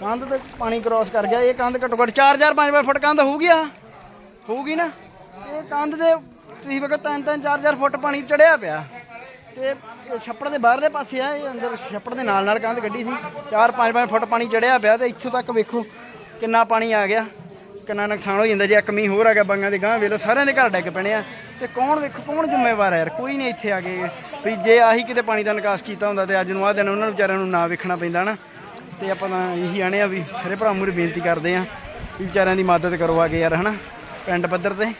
ਕੰਧ ਤੇ ਪਾਣੀ ਕ੍ਰਾਸ ਕਰ ਗਿਆ। ਇਹ ਕੰਧ ਘੱਟੋ ਘੱਟ 4-4 5 ਫੁੱਟ ਕੰਧ ਹੋਊਗੀ ਆ। ਹੋਊਗੀ ਨਾ? ਇਹ ਕੰਧ ਦੇ ਤੁਸੀਂ ਵੇਖੋ ਤਿੰਨ ਤਿੰਨ 4-4 ਫੁੱਟ ਪਾਣੀ ਚੜਿਆ ਪਿਆ। ਤੇ ਛੱਪੜ ਦੇ ਬਾਹਰਲੇ ਪਾਸੇ ਆ, ਇਹ ਅੰਦਰ ਛੱਪੜ ਦੇ ਨਾਲ ਨਾਲ ਕੰਧ ਕੱਢੀ ਸੀ। 4-5 ਫੁੱਟ ਪਾਣੀ ਚੜਿਆ ਪਿਆ ਤੇ ਇੱਥੋਂ ਤੱਕ ਵੇਖੋ ਕਿੰਨਾ ਪਾਣੀ ਆ ਗਿਆ, ਕਿੰਨਾ ਨੁਕਸਾਨ ਹੋ ਜਾਂਦਾ। ਜੇ ਇੱਕ ਮੀਂਹ ਹੋਰ ਆ ਗਿਆ ਬੰਗਾਂ ਦੇ ਗਾਂ ਵੇਲੋ ਸਾਰਿਆਂ ਦੇ ਘਰ ਡਿੱਗ ਪੈਣੇ ਆ। ਤੇ ਕੌਣ ਵੇਖੋ, ਕੌਣ ਜ਼ਿੰਮੇਵਾਰ ਹੈ ਯਾਰ? ਕੋਈ ਨਹੀਂ ਇੱਥੇ ਆ ਕੇ। ਵੀ ਜੇ ਆਹੀ ਕਿਤੇ ਪਾਣੀ ਦਾ ਨਿਕਾਸ ਕੀਤਾ ਹੁੰਦਾ ਤੇ ਅੱਜ ਨੂੰ ਆਹ ਦਿਨ ਉਹਨਾਂ ਵਿਚਾਰਿਆਂ ਨੂੰ ਨਾ ਵੇਖਣਾ ਪੈਂਦਾ ਨਾ। ਤੇ ਆਪਾਂ ਤਾਂ ਇਹੀ ਆਣੇ ਆ ਵੀ ਸਾਰੇ ਭਰਾ ਮੂਰੇ ਬੇਨਤੀ ਕਰਦੇ ਆ ਵੀ ਵਿਚਾਰਿਆਂ ਦੀ ਮਦਦ ਕਰੋ ਆ ਕੇ ਯਾਰ, ਹਨਾ? ਪਿੰਡ ਪੱਧਰ ਤੇ।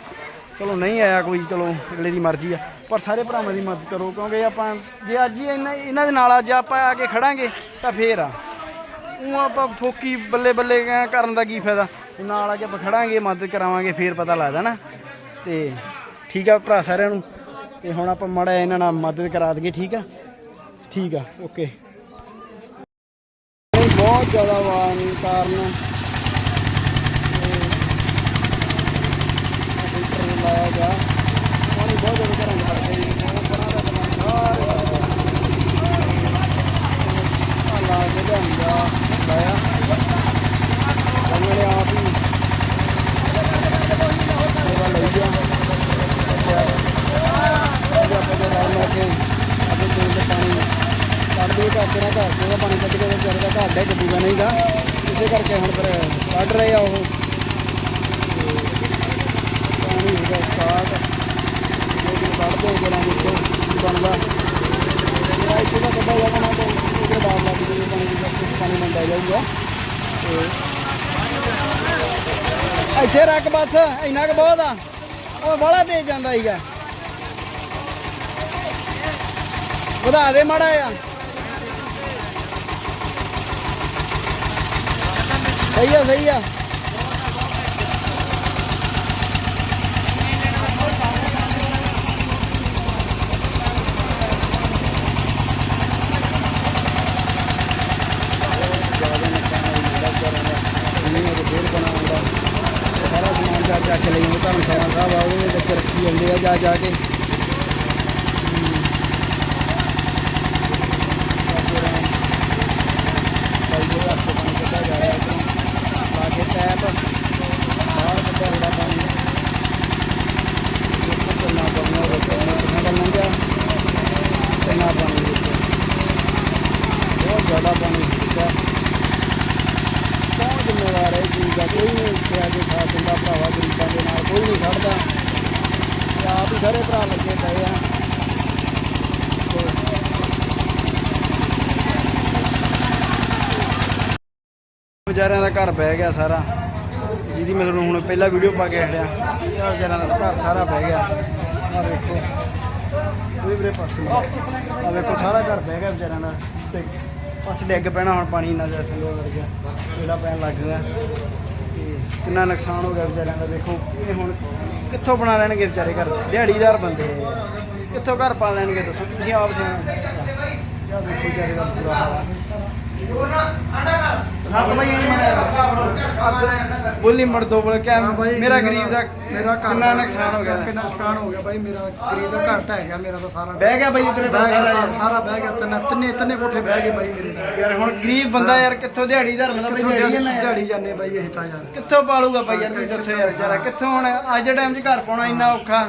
ਚਲੋ ਨਹੀਂ ਆਇਆ ਕੋਈ, ਚਲੋ ਅਗਲੇ ਦੀ ਮਰਜ਼ੀ ਆ। ਪਰ ਸਾਰੇ ਭਰਾਵਾਂ ਦੀ ਮਦਦ ਕਰੋ, ਕਿਉਂਕਿ ਆਪਾਂ ਜੇ ਅੱਜ ਹੀ ਇਹਨਾਂ ਇਹਨਾਂ ਦੇ ਨਾਲ ਅੱਜ ਆਪਾਂ ਆ ਕੇ ਖੜਾਂਗੇ, ਤਾਂ ਫੇਰ ਆ। ਉਹ ਆਪਾਂ ਫੋਕੀ ਬੱਲੇ ਬੱਲੇ ਕਰਨ ਦਾ ਕੀ ਫਾਇਦਾ? ਨਾਲ ਆ ਕੇ ਆਪਾਂ ਖੜਾਂਗੇ, ਮਦਦ ਕਰਾਵਾਂਗੇ, ਫੇਰ ਪਤਾ ਲੱਗਦਾ ਨਾ। ਤੇ ਠੀਕ ਆ ਭਰਾ ਸਾਰਿਆਂ ਨੂੰ। ਤੇ ਹੁਣ ਆਪਾਂ ਮੜਾ ਇਹਨਾਂ ਨਾਲ ਮਦਦ ਕਰਾ ਦਈਏ, ਠੀਕ ਆ? ਠੀਕ ਆ, ਓਕੇ। ਬਹੁਤ ਜ਼ਿਆਦਾ ਵਾਰਨ ਕਾਰਨ ਤੇ ਫਿਲਟਰ ਲਾਇਆ ਗਿਆ ਪਾਣੀ ਬਹੁਤ ਜ਼ਿਆਦਾ ਘਰਾਂ ਚ ਵੜ ਗਿਆ ਜੀ ਬਹੁਤ ਬੜਾ ਦਾ ਸਮਾਨ ਸਾਰੇ ਆ ਲਾ ਕੇ ਲਿਆਂਦਾ ਲਾਇਆ ਉਹਨਾਂ ਨੇ ਆਪ ਹੀ ਸੇਵਾ ਲਈ ਗਿਆ ਅੱਜ ਆਪਾਂ ਦੇ ਨਾਲ ਲੈ ਕੇ ਆਪਣੇ ਕੋਲ ਦੇ ਪਾਣੀ ਕੱਢ ਦੇ ਘਰ ਤੇਰਾ ਘਰ ਤੇ ਉਹਦਾ ਪਾਣੀ ਕੱਢ ਕੇ ਵਿਚਾਰੇ ਦਾ ਘਰ ਦਾ ਡੁੱਬੂਗਾ ਨਹੀਂਗਾ ਇਸੇ ਕਰਕੇ ਹੁਣ ਫਿਰ ਕੱਢ ਰਹੇ ਆ ਉਹ ਤੇ ਪਾਣੀ ਹੋ ਗਿਆ ਸਟਾਰਟ ਜੇ ਕਿ ਕੱਢ ਦੇ ਜਰਾਂ ਵਿੱਚੋਂ ਕੀ ਬਣਦਾ ਇਹ ਇੱਥੇ ਦਾ ਕੱਢਿਆ ਜਾਣਾ ਤਾਂ ਉਹਦੇ ਬਾਅਦ ਲੱਗ ਜੂਗਾ ਪਾਣੀ ਦਾ ਕੁਛ ਜਾਊਗਾ। ਤੇ ਇੱਥੇ ਰੱਖ ਬਸ, ਇੰਨਾ ਕੁ ਬਹੁਤ ਆ। ਉਹ ਬੜਾ ਤੇਜ਼ ਜਾਂਦਾ ਹੀਗਾ ਵਧਾ ਦੇ ਮਾੜਾ ਆ ਸਹੀ ਆ ਸਹੀ ਆ। ਸਾਰਾ ਸਮਾਨ ਲਈ ਉਹ ਧਰਮਸ਼ਾਲਾ ਸਾਹਿਬ ਆ ਉਹਦੇ ਵਿੱਚ ਰੱਖੀ ਜਾਂਦੇ ਆ ਜਾ ਜਾ ਕੇ। ਭਾਈ ਕੱਢਿਆ ਜਾ ਰਿਹਾ ਲਾ ਕੇ ਟੈਪ ਬਾਹਰ ਕੱਢਿਆ ਜਿਹੜਾ ਪਾਣੀ ਇੱਥੋਂ ਚੱਲਣਾ ਪੜਨਾ ਉਹ ਕਿੰਨਾ ਕਿੰਨਾ ਲੰਘਿਆ ਕਿੰਨਾ ਪਾਣੀ ਵਿੱਚ ਬਹੁਤ ਜ਼ਿਆਦਾ ਪਾਣੀ ਦਿੱਤਾ ਕੌਣ ਜ਼ਿੰਮੇਵਾਰ ਹੈ ਇਸ ਚੀਜ਼ ਦਾ ਕੋਈ ਨਹੀਂ ਇੱਥੇ ਆ ਕੇ ਸਾਥ ਦਿੰਦਾ ਭਰਾਵਾ ਗਰੀਬਾਂ ਦੇ ਨਾਲ ਕੋਈ ਨਹੀਂ ਖੜਦਾ ਤੇ ਆਪ ਹੀ ਸਾਰੇ ਭਰਾ ਲੱਗੇ ਪਏ ਆ ਤੇ ਵਿਚਾਰਿਆਂ ਦਾ ਘਰ ਬਹਿ ਗਿਆ ਸਾਰਾ। ਜਿਹਦੀ ਮੈਂ ਤੁਹਾਨੂੰ ਹੁਣ ਪਹਿਲਾਂ ਵੀਡੀਓ ਪਾ ਕੇ ਹੜਿਆ ਇਹ ਵਿਚਾਰਿਆਂ ਦਾ ਘਰ ਸਾਰਾ ਬਹਿ ਗਿਆ। ਆ ਵੇਖੋ ਕੋਈ ਵੀਰੇ ਪਾਸੇ ਆ ਵੇਖੋ ਸਾਰਾ ਘਰ ਬਹਿ ਗਿਆ ਵਿਚਾਰਿਆਂ ਦਾ। ਤੇ ਪਾਸੇ ਡਿੱਗ ਪੈਣਾ ਹੁਣ ਪਾਣੀ ਇੰਨਾ ਜ਼ਿਆਦਾ ਥੱਲੇ ਵੜ ਗਿਆ। ਜਿਹੜਾ ਪੈਣ ਲੱਗ ਗਿਆ। ਤੇ ਕਿੰਨਾ ਨੁਕਸਾਨ ਹੋ ਗਿਆ ਵਿਚਾਰਿਆਂ ਦਾ। ਵੇਖੋ ਇਹ ਹੁਣ ਕਿੱਥੋਂ ਬਣਾ ਲੈਣਗੇ ਵਿਚਾਰੇ ਘਰ? ਦਿਹਾੜੀਦਾਰ ਬੰਦੇ ਕਿੱਥੋਂ ਘਰ ਪਾ ਲੈਣਗੇ ਦੱਸੋ? ਤੁਸੀਂ ਆਪ ਸਿਆਣੇ। ਯਾ ਦੇਖੋ ਵਿਚਾਰੇ ਦਾ ਬੁਰਾ ਹਾਲ। ਬੋਲੀ ਮੜ ਦੋ ਬੋਲ ਕਿਆ ਮੇਰਾ ਗਰੀਬ ਦਾ ਮੇਰਾ ਘਰ ਕਿੰਨਾ ਨੁਕਸਾਨ ਹੋ ਗਿਆ। ਕਿੰਨਾ ਨੁਕਸਾਨ ਹੋ ਗਿਆ ਬਾਈ ਮੇਰਾ ਗਰੀਬ ਦਾ ਘਰ ਢਹਿ ਗਿਆ ਮੇਰਾ ਤਾਂ ਸਾਰਾ ਬਹਿ ਗਿਆ ਬਈ ਤੇਰੇ ਬਹਿ ਗਿਆ ਸਾਰਾ ਬਹਿ ਗਿਆ ਤਿੰਨ ਤਿੰਨੇ ਤਿੰਨੇ ਕੋਠੇ ਬਹਿ ਗਏ ਬਾਈ ਮੇਰੇ ਦਾ ਯਾਰ ਹੁਣ ਗਰੀਬ ਬੰਦਾ ਯਾਰ ਕਿੱਥੋਂ ਦਿਹਾੜੀਦਾਰ ਬੰਦਾ ਬਈ ਦਿਹਾੜੀ ਦਿਹਾੜੀ ਨਾ। ਦਿਹਾੜੀ ਜਾਂਦੇ ਬਾਈ ਇਹ ਤਾਂ ਯਾਰ। ਕਿੱਥੋਂ ਪਾਲੂਗਾ ਭਾਈ ਯਾਰ ਤੁਸੀਂ ਦੱਸੋ ਯਾਰ ਵਿਚਾਰਾ ਕਿੱਥੋਂ ਹੁਣ ਅੱਜ ਦੇ ਟਾਈਮ 'ਚ ਘਰ ਪਾਉਣਾ ਇੰਨਾ ਔਖਾ।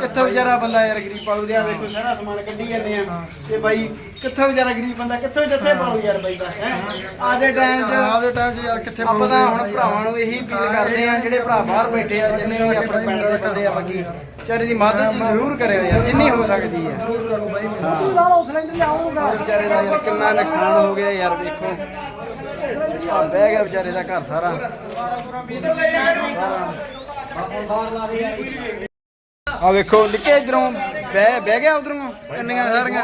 ਕਿੱਥੋਂ ਵਿਚਾਰਾ ਬੰਦਾ ਯਾਰ ਗਰੀਬ ਪਾਲੂ ਦੇ ਆ ਵੇਖੋ ਸਾਰਾ ਸਮਾਨ ਕੱਢੀ ਜਾਂਦੇ ਆ। ਤੇ ਬਾਈ ਕਿੱਥੋਂ ਵਿਚਾਰਾ ਗਰੀਬ ਬੰਦਾ ਕਿੱਥੋਂ ਜੱਥੇ ਪਾਉ ਯਾਰ ਬਈ ਦਾ ਹੈ? ਆਦੇ ਟਾਈਮ 'ਚ ਆਪਦੇ ਟਾਈਮ 'ਚ ਯਾਰ ਕਿੱਥੇ ਆਪਾਂ ਤਾਂ ਹੁਣ ਭਰਾਵਾਂ ਨੂੰ ਇਹੀ ਅਪੀਲ ਕਰਦੇ ਆ ਜਿਹੜੇ ਭਰਾ ਬਾਹਰ ਬੈਠੇ ਆ ਜਿੰਨੇ ਵੀ ਆਪਣੇ ਪਿੰਡ ਦੇ ਬੰਦੇ ਆ ਬਾਕੀ ਵਿਚਾਰੇ ਦੀ ਮਦਦ ਜੀ ਜ਼ਰੂਰ ਕਰਿਓ ਯਾਰ ਜਿੰਨੀ ਹੋ ਸਕਦੀ ਹੈ। ਜ਼ਰੂਰ ਕਰੋ ਬਾਈ ਮੇਰਾ ਹਾਂ। ਵਿਚਾਰੇ ਦਾ ਯਾਰ ਕਿੰਨਾ ਨੁਕਸਾਨ ਹੋ ਗਿਆ ਯਾਰ ਵੇਖੋ। ਆ ਬਹਿ ਗਿਆ ਵਿਚਾਰੇ ਦਾ ਘਰ ਸਾਰਾ। ਆ ਵੇਖੋ ਨਿੱਕੇ ਇਧਰੋਂ ਬਹਿ ਬਹਿ ਗਿਆ ਉਧਰੋਂ। ਕੰਨੀਆਂ ਸਾਰੀਆਂ?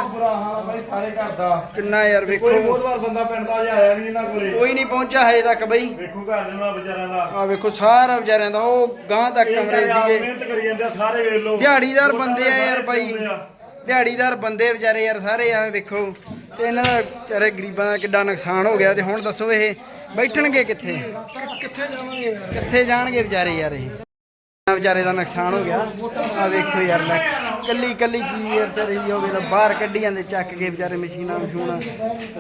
ਸਾਰੇ ਘਰ ਦਾ। ਕਿੰਨਾ ਯਾਰ ਵੇਖੋ। ਬਹੁਤ ਵਾਰ ਬੰਦਾ ਪਿੰਡ ਦਾ ਆਇਆ ਨਹੀਂ ਇਹਨਾਂ ਕੋਲੇ। ਕੋਈ ਨਹੀਂ ਪਹੁੰਚਿਆ ਹਜੇ ਤੱਕ ਬਈ। ਵੇਖੋ ਘਰ ਜਨਾ ਵਿਚਾਰਿਆਂ ਦਾ। ਆ ਵੇਖੋ ਸਾਰਾ ਵਿਚਾਰਿਆਂ ਦਾ ਉਹ ਗਾਂ ਤੱਕ ਕਮਰੇ ਆਪ ਸੀਗੇ। ਮਿਹਨਤ ਕਰੀ ਜਾਂਦੇ ਆ, ਸਾਰੇ ਵੇਖ ਲਓ। ਦਿਹਾੜੀਦਾਰ ਬੰਦੇ ਆ ਯਾਰ ਬਾਈ। ਆ। ਦਿਹਾੜੀਦਾਰ ਬੰਦੇ ਵਿਚਾਰੇ ਯਾਰ ਸਾਰੇ ਆ ਵੇਖੋ। ਤੇ ਇਹਨਾਂ ਦਾ ਵਿਚਾਰੇ ਗਰੀਬਾਂ ਦਾ ਕਿੱਡਾ ਨੁਕਸਾਨ ਹੋ ਗਿਆ ਤੇ ਹੁਣ ਦੱਸੋ ਇਹ ਬੈਠਣਗੇ ਕਿੱਥੇ? ਕਿੱਥੇ ਜਾਵਾਂਗੇ ਯਾਰ? ਕਿੱਥੇ ਜਾਣਗੇ ਵਿਚਾਰੇ ਯਾਰ ਇਹ? ਆ ਵਿਚਾਰੇ ਦਾ ਨੁਕਸਾਨ ਹੋ ਗਿਆ। ਆ ਵੇਖੋ ਯਾਰ ਲੈ ਕੱਲੀ ਕੱਲੀ ਚੀਜ਼ ਯਾਰ ਵਿਚਾਰੇ ਦੀ ਹੋਵੇ ਤਾਂ ਬਾਹਰ ਕੱਢੀ ਜਾਂਦੇ, ਚੱਕ ਕੇ ਵਿਚਾਰੇ ਮਸ਼ੀਨਾਂ ਮਸ਼ੂਨਾਂ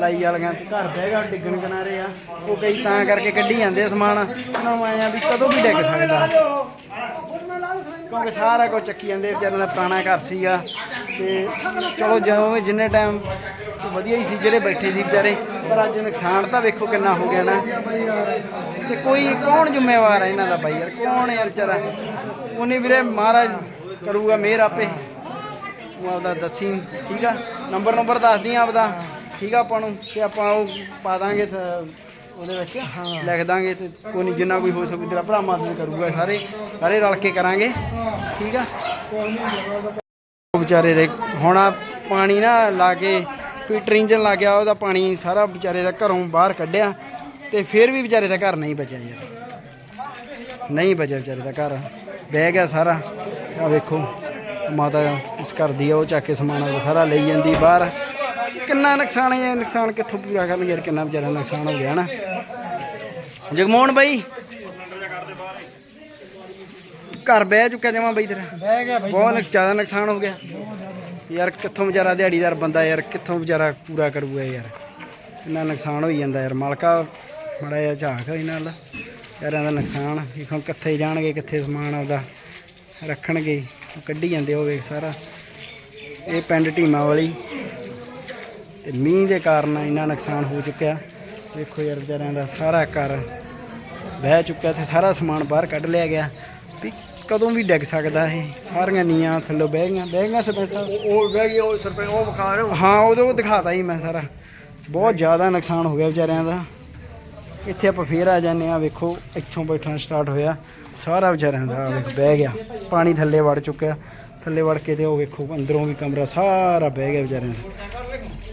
ਲਾਈ ਵਾਲੀਆਂ ਤੇ ਘਰ ਬਹਿ ਡਿੱਗਣ ਕਿਨਾਰੇ ਆ। ਉਹ ਕਈ ਤਾਂ ਕਰਕੇ ਕੱਢੀ ਜਾਂਦੇ ਸਮਾਨ। ਉਹਨਾਂ ਨੂੰ ਆਇਆ ਵੀ ਕਦੋਂ ਵੀ ਡਿੱਗ ਸਕਦਾ। ਕਿਉਂਕਿ ਸਾਰਾ ਕੁਝ ਚੱਕੀ ਜਾਂਦੇ ਵਿਚਾਰਿਆਂ ਦਾ ਪੁਰਾਣਾ ਘਰ ਸੀਗਾ। ਤੇ ਚਲੋ, ਜਦੋਂ ਜਿੰਨੇ ਟਾਈਮ ਵਧੀਆ ਹੀ ਸੀ, ਜਿਹੜੇ ਬੈਠੇ ਸੀ ਵਿਚਾਰੇ। ਪਰ ਅੱਜ ਨੁਕਸਾਨ ਤਾਂ ਵੇਖੋ ਕਿੰਨਾ ਹੋ ਗਿਆ ਨਾ। ਤੇ ਕੋਈ ਕੌਣ ਜ਼ਿੰਮੇਵਾਰ ਹੈ ਇਹਨਾਂ ਦਾ ਬਾਈ ਯਾਰ? ਕੌਣ ਯਾਰ ਵਿਚਾਰਾ? ਉਹਨੇ ਵੀਰੇ ਮਹਾਰਾਜ ਕਰੂਗਾ ਮਿਹਰ ਆਪੇ। ਤੂੰ ਆਪਦਾ ਦੱਸੀ, ਠੀਕ ਆ? ਨੰਬਰ ਨੰਬਰ ਦੱਸ ਦੀ ਆਪਦਾ। ਠੀਕ ਆ ਆਪਾਂ ਨੂੰ? ਤੇ ਆਪਾਂ ਉਹ ਪਾ ਦਾਂਗੇ ਉਹਦੇ ਵਿੱਚ। ਲਿਖ ਦਾਂਗੇ ਤੇ ਕੋਈ ਨਹੀਂ, ਜਿੰਨਾ ਕੋਈ ਹੋ ਸਕੂ ਤੇਰਾ ਭਰਾ ਮਦਦ ਕਰੂਗਾ। ਸਾਰੇ ਸਾਰੇ ਰਲ ਕੇ ਕਰਾਂਗੇ। ਠੀਕ ਆ? ਵਿਚਾਰੇ ਦੇ ਹੁਣ ਪਾਣੀ ਨਾ ਲਾ ਕੇ ਫੀਟਰ ਇੰਜਨ ਲਾ ਗਿਆ ਉਹਦਾ ਪਾਣੀ ਸਾਰਾ ਵਿਚਾਰੇ ਦਾ ਘਰੋਂ ਬਾਹਰ ਕੱਢਿਆ ਤੇ ਫਿਰ ਵੀ ਵਿਚਾਰੇ ਦਾ ਘਰ ਨਹੀਂ ਬਚਿਆ ਯਾਰ। ਨਹੀਂ ਬਚਿਆ ਵਿਚਾਰੇ ਦਾ ਘਰ। ਬਹਿ ਗਿਆ ਸਾਰਾ। ਆ ਵੇਖੋ ਮਾਤਾ ਇਸ ਘਰ ਦੀ ਆ ਉਹ ਚੱਕ ਕੇ ਸਮਾਨ ਆਪਦਾ ਸਾਰਾ ਲਈ ਜਾਂਦੀ ਬਾਹਰ। ਕਿੰਨਾ ਨੁਕਸਾਨ ਹੈ ਨੁਕਸਾਨ ਕਿੱਥੋਂ ਪੂਰਾ ਕਰਨਗੇ ਯਾਰ ਕਿੰਨਾ ਵਿਚਾਰਾ ਨੁਕਸਾਨ ਹੋ ਗਿਆ ਨਾ। ਜਗਮੋਹਨ ਬਾਈ। ਘਰ ਬਹਿ ਚੁੱਕਿਆ ਜਮਾ ਬਾਈ ਤੇਰਾ। ਬਹਿ ਗਿਆ ਬਹੁਤ ਨੁਕ- ਜ਼ਿਆਦਾ ਨੁਕਸਾਨ ਹੋ ਗਿਆ। ਯਾਰ ਕਿੱਥੋਂ ਵਿਚਾਰਾ ਦਿਹਾੜੀਦਾਰ ਬੰਦਾ ਯਾਰ, ਕਿੱਥੋਂ ਵਿਚਾਰਾ ਪੂਰਾ ਕਰੂਗਾ ਯਾਰ? ਇੰਨਾ ਨੁਕਸਾਨ ਹੋਈ ਜਾਂਦਾ ਯਾਰ, ਮਾਲਕਾ ਮੜਾ ਜਿਹਾ ਝਾਕ ਇਹਨਾਂ ਨਾਲ। ਯਾਰਾਂ ਦਾ ਨੁਕਸਾਨ ਵੇਖੋ ਕਿੱਥੇ ਜਾਣਗੇ, ਕਿੱਥੇ ਸਮਾਨ ਆਪਦਾ ਰੱਖਣਗੇ, ਕੱਢੀ ਜਾਂਦੇ ਹੋਵੇ ਸਾਰਾ। ਇਹ ਪਿੰਡ ਢੀਮਾ ਵਾਲੀ ਤੇ ਮੀਂਹ ਦੇ ਕਾਰਨ ਇੰਨਾ ਨੁਕਸਾਨ ਹੋ ਚੁੱਕਿਆ। ਦੇਖੋ ਯਾਰ ਵਿਚਾਰਿਆਂ ਦਾ ਸਾਰਾ ਘਰ ਬਹਿ ਚੁੱਕਿਆ ਤੇ ਸਾਰਾ ਸਮਾਨ ਬਾਹਰ ਕੱਢ ਲਿਆ ਗਿਆ। ਕਦੋਂ ਵੀ ਡਿੱਗ ਸਕਦਾ ਇਹ ਸਾਰੀਆਂ ਨੀਆਂ ਥੱਲੋਂ ਬਹਿ ਗਈਆਂ। ਬਹਿ ਗਈਆਂ ਸਰਪੰਚ ਸਾਹਿਬ ਉਹ ਬਹਿ ਗਈ ਉਹ ਸਰਪੰਚ ਉਹ ਵਿਖਾ ਰਹੇ ਹਾਂ ਉਦੋਂ ਉਹ ਦਿਖਾਤਾ ਹੀ ਮੈਂ ਸਾਰਾ। ਬਹੁਤ ਜ਼ਿਆਦਾ ਨੁਕਸਾਨ ਹੋ ਗਿਆ ਵਿਚਾਰਿਆਂ ਦਾ। ਇੱਥੇ ਆਪਾਂ ਫੇਰ ਆ ਜਾਂਦੇ ਆ ਵੇਖੋ ਇੱਥੋਂ ਬੈਠਣਾ ਸਟਾਰਟ ਹੋਇਆ। ਸਾਰਾ ਵਿਚਾਰਿਆਂ ਦਾ ਬਹਿ ਗਿਆ। ਪਾਣੀ ਥੱਲੇ ਵੜ ਚੁੱਕਿਆ। ਥੱਲੇ ਵੜ ਕੇ ਤੇ ਉਹ ਵੇਖੋ ਅੰਦਰੋਂ ਵੀ ਕਮਰਾ ਸਾਰਾ ਬਹਿ ਗਿਆ ਵਿਚਾਰਿਆਂ ਦਾ।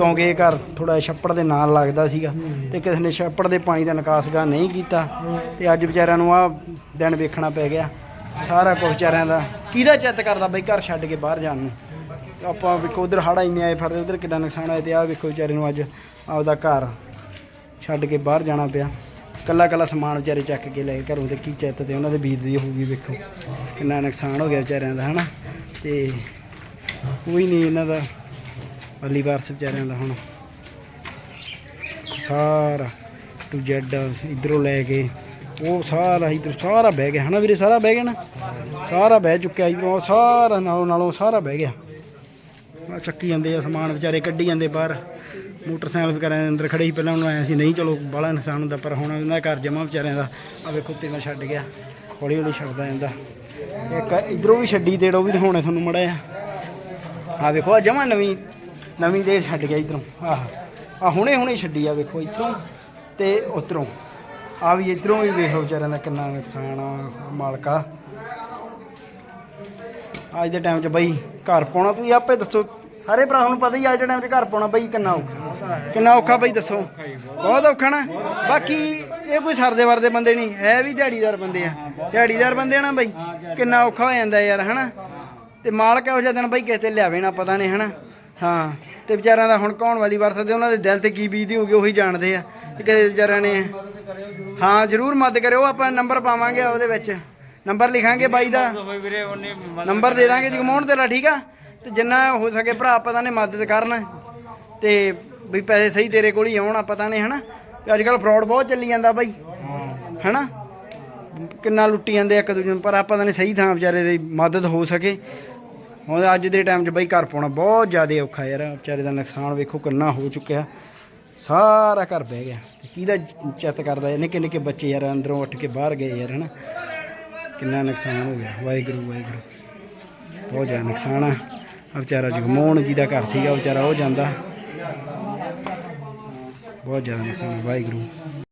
ਕਿਉਂਕਿ ਇਹ ਘਰ ਥੋੜਾ ਛੱਪੜ ਦੇ ਨਾਲ ਲੱਗਦਾ ਸੀਗਾ ਤੇ ਕਿਸੇ ਨੇ ਛੱਪੜ ਦੇ ਪਾਣੀ ਦਾ ਨਿਕਾਸਗਾ ਨਹੀਂ ਕੀਤਾ ਤੇ ਅੱਜ ਵਿਚਾਰਿਆਂ ਨੂੰ ਆ ਦਿਨ ਵੇਖਣਾ ਪੈ ਗਿਆ। ਸਾਰਾ ਕੁਝ ਵਿਚਾਰਿਆਂ ਦਾ ਕਿਹਦਾ ਚਿੱਤ ਕਰਦਾ ਬਈ ਘਰ ਛੱਡ ਕੇ ਬਾਹਰ ਜਾਣ ਨੂੰ? ਆਪਾਂ ਵੇਖੋ ਉਧਰ ਹੜਾ ਇੰਨੇ ਆਏ ਫਰਦੇ, ਉਧਰ ਕਿੰਨਾ ਨੁਕਸਾਨ ਹੋਇਆ ਤੇ ਆ ਵੇਖੋ ਵਿਚਾਰੇ ਨੂੰ ਅੱਜ ਆਪਦਾ ਘਰ ਛੱਡ ਕੇ ਬਾਹਰ ਜਾਣਾ ਪਿਆ। ਕੱਲਾ ਕੱਲਾ ਸਮਾਨ ਵਿਚਾਰੇ ਚੱਕ ਕੇ ਲੈ ਕੇ ਘਰੋਂ ਤੇ ਕੀ ਚਿੱਤ ਤੇ ਉਹਨਾਂ ਦੇ ਬੀਤਦੀ ਹੋਊਗੀ ਵੇਖੋ। ਕਿੰਨਾ ਨੁਕਸਾਨ ਹੋ ਗਿਆ ਵਿਚਾਰਿਆਂ ਦਾ, ਹਨਾ? ਤੇ ਕੋਈ ਨਹੀਂ ਇਹਨਾਂ ਦਾ ਅਲੀ ਵਾਰਸ ਵਿਚਾਰਿਆਂ ਦਾ ਹੁਣ। ਸਾਰਾ ਟੂ ਜ਼ੈਡ ਇਧਰੋਂ ਲੈ ਕੇ, ਉਹ ਸਾਰਾ ਇਧਰ ਸਾਰਾ ਬਹਿ ਗਿਆ। ਹਨਾ ਵੀਰੇ, ਸਾਰਾ ਬਹਿ ਗਿਆ ਨਾ? ਸਾਰਾ ਬਹਿ ਚੁੱਕਿਆ ਇਧਰੋਂ ਸਾਰਾ ਨਾਲੋਂ ਨਾਲੋਂ ਸਾਰਾ ਬਹਿ ਗਿਆ। ਆ ਚੱਕੀ ਜਾਂਦੇ ਆ ਸਮਾਨ ਵਿਚਾਰੇ, ਕੱਢੀ ਜਾਂਦੇ ਬਾਹਰ। ਮੋਟਰਸਾਈਕਲ ਵਗੈਰਾ ਦੇ ਅੰਦਰ ਖੜੇ ਸੀ, ਪਹਿਲਾਂ ਉਹਨੂੰ ਆਇਆ ਸੀ, ਨਹੀਂ ਚਲੋ, ਬਾਹਲਾ ਨੁਕਸਾਨ ਹੁੰਦਾ, ਪਰ ਹੁਣ ਉਹਨਾਂ ਦਾ ਘਰ ਜਮਾ ਵਿਚਾਰਿਆਂ ਦਾ। ਆ ਵੇਖੋ ਤੇ ਛੱਡ ਗਿਆ। ਹੌਲੀ ਹੌਲੀ ਛੱਡਦਾ ਜਾਂਦਾ। ਇੱਕ ਇਧਰੋਂ ਵੀ ਛੱਡੀ ਤੇ ਉਹ ਵੀ ਦਿਖਾਉਣੇ ਤੁਹਾਨੂੰ ਮੜਾ ਆ ਆ ਵੇਖੋ ਆ ਜਮਾ ਨਵੀਂ ਨਵੀਂ ਦੇ ਛੱਡ ਗਿਆ ਇਧਰੋਂ, ਆਹ ਆ ਹੁਣੇ ਹੁਣੇ ਛੱਡੀ ਆ ਵੇਖੋ ਇਧਰੋਂ ਤੇ ਉਧਰੋਂ। ਆ ਵੀ ਇਧਰੋਂ ਵੀ ਵੇਖੋ ਵਿਚਾਰਿਆਂ ਦਾ ਕਿੰਨਾ ਨੁਕਸਾਨ ਆ, ਮਾਲਕਾ ਅੱਜ ਦੇ ਟਾਈਮ 'ਚ ਬਈ ਘਰ ਪਾਉਣਾ ਤੁਸੀਂ ਆਪੇ ਦੱਸੋ। ਸਾਰੇ ਭਰਾ ਨੂੰ ਪਤਾ ਹੀ ਅੱਜ ਦੇ ਟਾਈਮ 'ਚ ਘਰ ਪਾਉਣਾ ਬਈ ਕਿੰਨਾ ਔਖਾ। ਕਿੰਨਾ ਔਖਾ ਬਈ ਦੱਸੋ। ਬਹੁਤ ਔਖਾ ਨਾ। ਬਾਕੀ ਇਹ ਕੋਈ ਸਰਦੇ ਵਰਦੇ ਬੰਦੇ ਨਹੀਂ ਹੈ ਵੀ ਦਿਹਾੜੀਦਾਰ ਬੰਦੇ ਆ। ਦਿਹਾੜੀਦਾਰ ਬੰਦੇ ਆ ਨਾ ਬਈ। ਕਿੰਨਾ ਔਖਾ ਹੋ ਜਾਂਦਾ ਯਾਰ, ਹਨਾ। ਤੇ ਮਾਲਕ ਇਹੋ ਜਿਹਾ ਦਿਨ ਬਈ ਕਿਸੇ ਤੇ ਲਿਆਵੇ ਨਾ, ਪਤਾ ਨਹੀਂ, ਹਨਾ। ਹਾਂ, ਤੇ ਵਿਚਾਰਿਆਂ ਦਾ ਹੁਣ ਕੌਣ ਵਾਲੀ ਵਰਤ ਦੇ ਉਹਨਾਂ ਦੇ ਦਿਲ ਤੇ ਕੀ ਬੀਤਦੀ ਹੋਊਗੀ, ਉਹੀ ਜਾਣਦੇ ਆ। ਤੇ ਕਿਸੇ ਵਿਚਾਰਿਆਂ ਨੇ ਹਾਂ, ਜਰੂਰ ਮਦਦ ਕਰਿਓ, ਆਪਾਂ ਨੰਬਰ ਪਾਵਾਂਗੇ ਉਹਦੇ ਵਿੱਚ। ਨੰਬਰ ਲਿਖਾਂਗੇ ਬਾਈ ਦਾ। ਨੰਬਰ ਦੇ ਦਾਂਗੇ ਜਗਮੋਹਨ ਤੇਰਾ, ਠੀਕ ਆ? ਤੇ ਜਿੰਨਾ ਹੋ ਸਕੇ ਭਰਾ ਪਤਾ ਨੇ ਮਦਦ ਕਰਨ। ਤੇ ਵੀ ਪੈਸੇ ਸਹੀ ਤੇਰੇ ਕੋਲ ਹੀ ਆਉਣ ਆ ਪਤਾ ਨੇ, ਹਨਾ? ਅੱਜ ਕੱਲ ਫਰਾਡ ਬਹੁਤ ਚੱਲੀ ਜਾਂਦਾ ਬਾਈ। ਹਨਾ? ਕਿੰਨਾ ਲੁੱਟੀ ਜਾਂਦੇ ਇੱਕ ਦੂਜੇ ਨੂੰ, ਪਰ ਆਪਾਂ ਤਾਂ ਸਹੀ ਥਾਂ ਵਿਚਾਰੇ ਦੀ ਮਦਦ ਹੋ ਸਕੇ। ਹੁਣ ਅੱਜ ਦੇ ਟਾਈਮ 'ਚ ਬਈ ਘਰ ਪਾਉਣਾ ਬਹੁਤ ਜ਼ਿਆਦਾ ਔਖਾ ਯਾਰ। ਵਿਚਾਰੇ ਦਾ ਨੁਕਸਾਨ ਵੇਖੋ ਕਿੰਨਾ ਹੋ ਚੁੱਕਿਆ। ਸਾਰਾ ਘਰ ਬਹਿ ਗਿਆ। ਤੇ ਕਿਹਦਾ ਚਿੱਤ ਕਰਦਾ ਨਿੱਕੇ ਨਿੱਕੇ ਬੱਚੇ ਯਾਰ, ਅੰਦਰੋਂ ਉੱਠ ਕੇ ਬਾਹਰ ਗਏ ਯਾਰ, ਹਨਾ? ਕਿੰਨਾ ਨੁਕਸਾਨ ਹੋ ਗਿਆ। ਵਾਹਿਗੁਰੂ ਵਾਹਿਗੁਰੂ। ਬਹੁਤ ਜ਼ਿਆਦਾ ਨੁਕਸਾਨ ਆ। ਵਿਚਾਰਾ ਜਗਮੋਹਨ ਜੀ ਦਾ ਘਰ ਸੀਗਾ ਵਿਚਾਰਾ ਉਹ ਜਾਂਦਾ। ਬਹੁਤ ਜ਼ਿਆਦਾ ਨੁਕਸਾਨ, ਵਾਹਿਗੁਰੂ।